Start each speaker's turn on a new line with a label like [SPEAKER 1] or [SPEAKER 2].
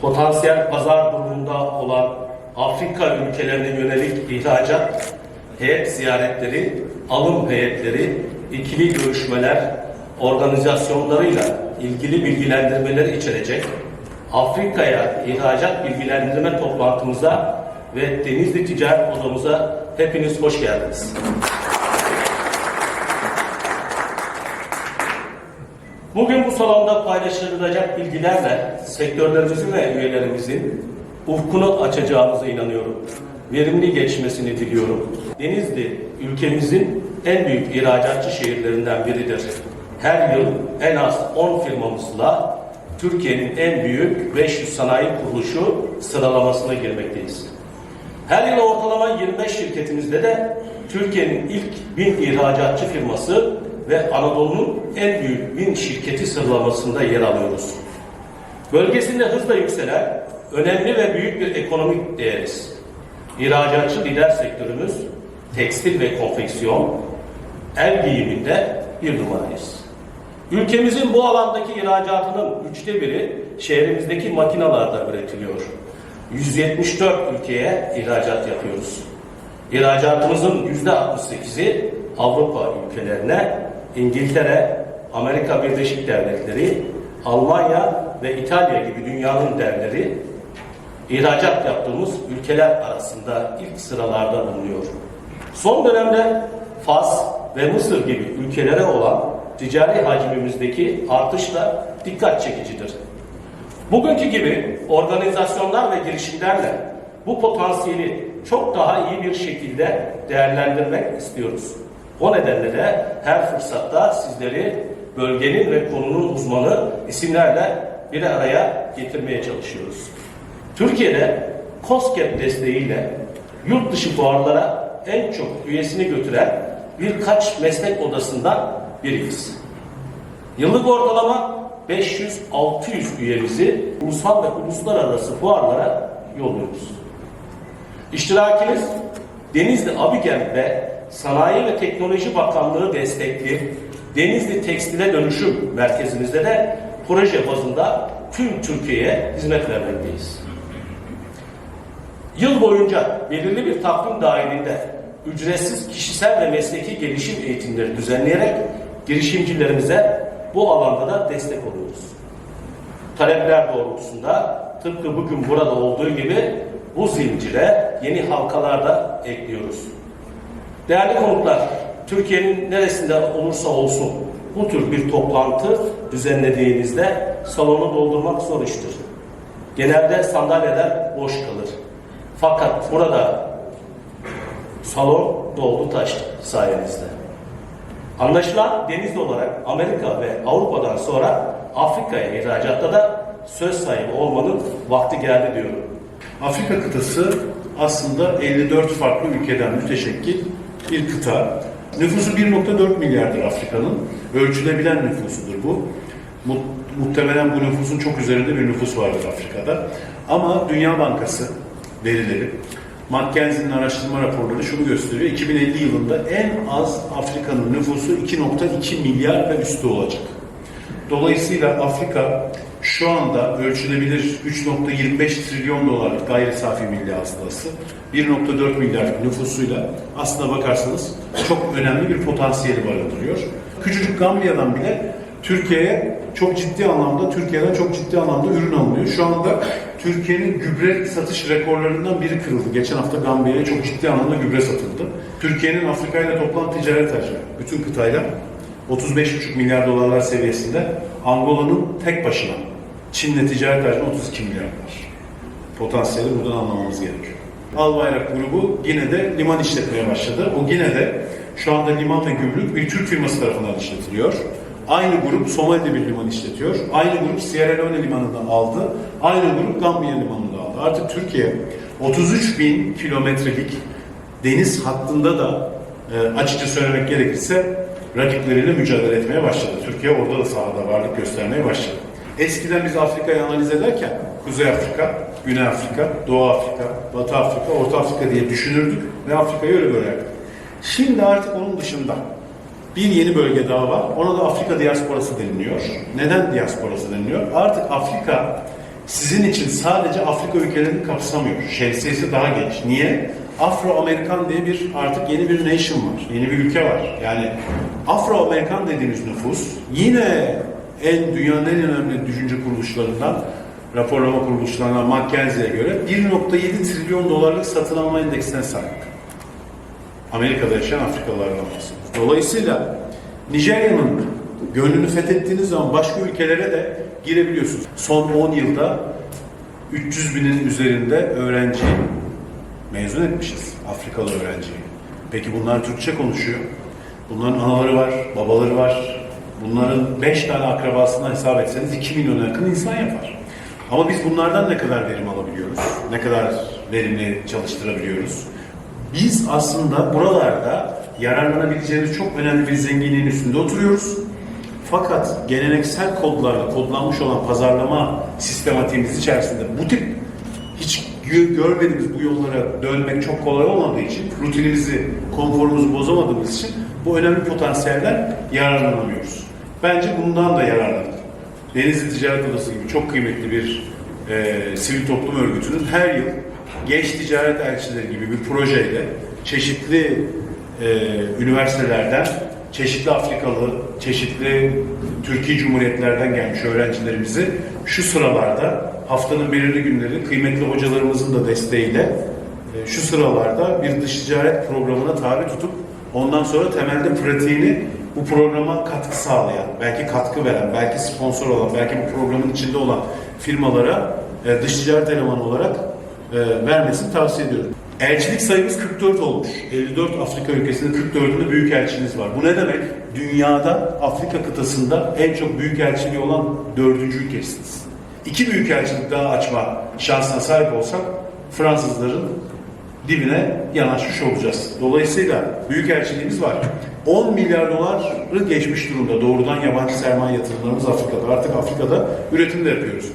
[SPEAKER 1] potansiyel pazar durumunda olan Afrika ülkelerine yönelik ihracat, heyet ziyaretleri, alım heyetleri, ikili görüşmeler, organizasyonlarıyla ilgili bilgilendirmeleri içerecek Afrika'ya ihracat bilgilendirme toplantımıza ve Denizli Ticaret Odamıza hepiniz hoş geldiniz. Bugün bu salonda paylaşılacak bilgilerle sektörlerimizin ve üyelerimizin ufkunu açacağımıza inanıyorum. Verimli geçmesini diliyorum. Denizli ülkemizin en büyük ihracatçı şehirlerinden biridir. Her yıl en az 10 firmamızla Türkiye'nin en büyük 500 sanayi kuruluşu sıralamasına girmekteyiz. Her yıl ortalama 25 şirketimizde de Türkiye'nin ilk 1000 ihracatçı firması ve Anadolu'nun en büyük 1000 şirketi sıralamasında yer alıyoruz. Bölgesinde hızla yükselen önemli ve büyük bir ekonomik değeriz. İhracatçı lider sektörümüz tekstil ve konfeksiyon, el giyiminde bir numarayız. Ülkemizin bu alandaki ihracatının üçte biri şehrimizdeki makinalarda üretiliyor. 174 ülkeye ihracat yapıyoruz. İhracatımızın yüzde 68'i Avrupa ülkelerine, İngiltere, Amerika Birleşik Devletleri, Almanya ve İtalya gibi dünyanın devleri ihracat yaptığımız ülkeler arasında ilk sıralarda bulunuyor. Son dönemde Fas ve Mısır gibi ülkelere olan ticari hacmimizdeki artış da dikkat çekicidir. Bugünkü gibi organizasyonlar ve girişimlerle bu potansiyeli çok daha iyi bir şekilde değerlendirmek istiyoruz. O nedenle de her fırsatta sizleri bölgenin ve konunun uzmanı isimlerle bir araya getirmeye çalışıyoruz. Türkiye'de COSGAP desteğiyle yurt dışı fuarlara en çok üyesini götüren birkaç meslek odasından biriyiz. Yıllık ortalama 500-600 üyemizi ulusal ve uluslararası fuarlara yolluyoruz. İştirakimiz Denizli Abigem ve Sanayi ve Teknoloji Bakanlığı destekli Denizli Tekstile Dönüşüm Merkezimizde de proje bazında tüm Türkiye'ye hizmet vermekteyiz. Yıl boyunca belirli bir takvim dahilinde ücretsiz kişisel ve mesleki gelişim eğitimleri düzenleyerek girişimcilerimize bu alanda da destek oluyoruz. Talepler doğrultusunda tıpkı bugün burada olduğu gibi bu zincire yeni halkalar da ekliyoruz. Değerli konuklar, Türkiye'nin neresinde olursa olsun bu tür bir toplantı düzenlediğinizde salonu doldurmak zor iştir. Genelde sandalyeler boş kalır. Fakat burada salon doldu taştı sayenizde. Anlaşılan Denizli olarak Amerika ve Avrupa'dan sonra Afrika'ya ihracatta da söz sahibi olmanın vakti geldi diyorum.
[SPEAKER 2] Afrika kıtası aslında 54 farklı ülkeden müteşekkil bir kıta. Nüfusu 1.4 milyardır Afrika'nın. Ölçülebilen nüfusudur bu. Mu- Muhtemelen bu nüfusun çok üzerinde bir nüfus vardır Afrika'da. Ama Dünya Bankası verileri, McKinsey'nin araştırma raporları şunu gösteriyor. 2050 yılında en az Afrika'nın nüfusu 2.2 milyar ve üstü olacak. Dolayısıyla Afrika şu anda ölçülebilir 3.25 trilyon dolarlık gayri safi milli hasılası 1.4 milyar nüfusuyla aslına bakarsanız çok önemli bir potansiyeli barındırıyor. Küçücük Gambiya'dan bile Türkiye'ye çok ciddi anlamda, Türkiye'den çok ciddi anlamda ürün alınıyor. Şu anda Türkiye'nin gübre satış rekorlarından biri kırıldı. Geçen hafta Gambiya'ya çok ciddi anlamda gübre satıldı. Türkiye'nin Afrika ile toplam ticaret hacmi, bütün kıtayla 35,5 milyar dolarlar seviyesinde. Angola'nın tek başına Çin'le ticaret hacmi 32 milyar dolar. Potansiyeli buradan anlamamız gerekiyor. Albayrak grubu Gine'de liman işletmeye başladı. O Gine'de şu anda liman ve gümrük bir Türk firması tarafından işletiliyor. Aynı grup Somali'de bir liman işletiyor. Aynı grup Sierra Leone limanından aldı. Aynı grup Gambiya limanında aldı. Artık Türkiye 33 bin kilometrelik deniz hattında da e, açıkça söylemek gerekirse rakipleriyle mücadele etmeye başladı. Türkiye orada da sahada varlık göstermeye başladı. Eskiden biz Afrika'yı analiz ederken Kuzey Afrika, Güney Afrika, Doğu Afrika, Batı Afrika, Orta Afrika diye düşünürdük ve Afrika'yı öyle bölerdik. Şimdi artık onun dışında bir yeni bölge daha var. Ona da Afrika diasporası deniliyor. Neden diasporası deniliyor? Artık Afrika sizin için sadece Afrika ülkelerini kapsamıyor. Şemsiyesi daha geniş. Niye? Afro-Amerikan diye bir artık yeni bir nation var. Yeni bir ülke var. Yani Afro-Amerikan dediğimiz nüfus yine en dünyanın en önemli düşünce kuruluşlarından raporlama kuruluşlarına McKinsey'e göre 1.7 trilyon dolarlık satın alma endeksine sahip. Amerika'da yaşayan Afrikalılardan bahsediyoruz. Dolayısıyla Nijerya'nın gönlünü fethettiğiniz zaman başka ülkelere de girebiliyorsunuz. Son 10 yılda 300 binin üzerinde öğrenci mezun etmişiz. Afrikalı öğrenciyi. Peki bunlar Türkçe konuşuyor. Bunların anaları var, babaları var. Bunların 5 tane akrabasından hesap etseniz 2 milyona yakın insan yapar. Ama biz bunlardan ne kadar verim alabiliyoruz? Ne kadar verimli çalıştırabiliyoruz? Biz aslında buralarda yararlanabileceğimiz çok önemli bir zenginliğin üstünde oturuyoruz. Fakat geleneksel kodlarla kodlanmış olan pazarlama sistematiğimiz içerisinde bu tip hiç gö- görmediğimiz bu yollara dönmek çok kolay olmadığı için, rutinimizi, konforumuzu bozamadığımız için bu önemli potansiyelden yararlanamıyoruz. Bence bundan da yararlanın. Denizli Ticaret Odası gibi çok kıymetli bir e, sivil toplum örgütünün her yıl genç ticaret elçileri gibi bir projeyle çeşitli e, üniversitelerden, çeşitli Afrikalı, çeşitli Türkiye Cumhuriyetlerden gelmiş öğrencilerimizi şu sıralarda haftanın belirli günleri kıymetli hocalarımızın da desteğiyle e, şu sıralarda bir dış ticaret programına tabi tutup ondan sonra temelde pratiğini bu programa katkı sağlayan, belki katkı veren, belki sponsor olan, belki bu programın içinde olan firmalara e, dış ticaret elemanı olarak e, vermesini tavsiye ediyorum. Elçilik sayımız 44 olmuş. 54 Afrika ülkesinde 44'ünde büyük elçiniz var. Bu ne demek? Dünyada Afrika kıtasında en çok büyük elçiliği olan dördüncü ülkesiniz. İki büyük elçilik daha açma şansına sahip olsak Fransızların dibine yanaşmış olacağız. Dolayısıyla büyük elçiliğimiz var. 10 milyar doları geçmiş durumda. Doğrudan yabancı sermaye yatırımlarımız Afrika'da. Artık Afrika'da üretim de yapıyoruz.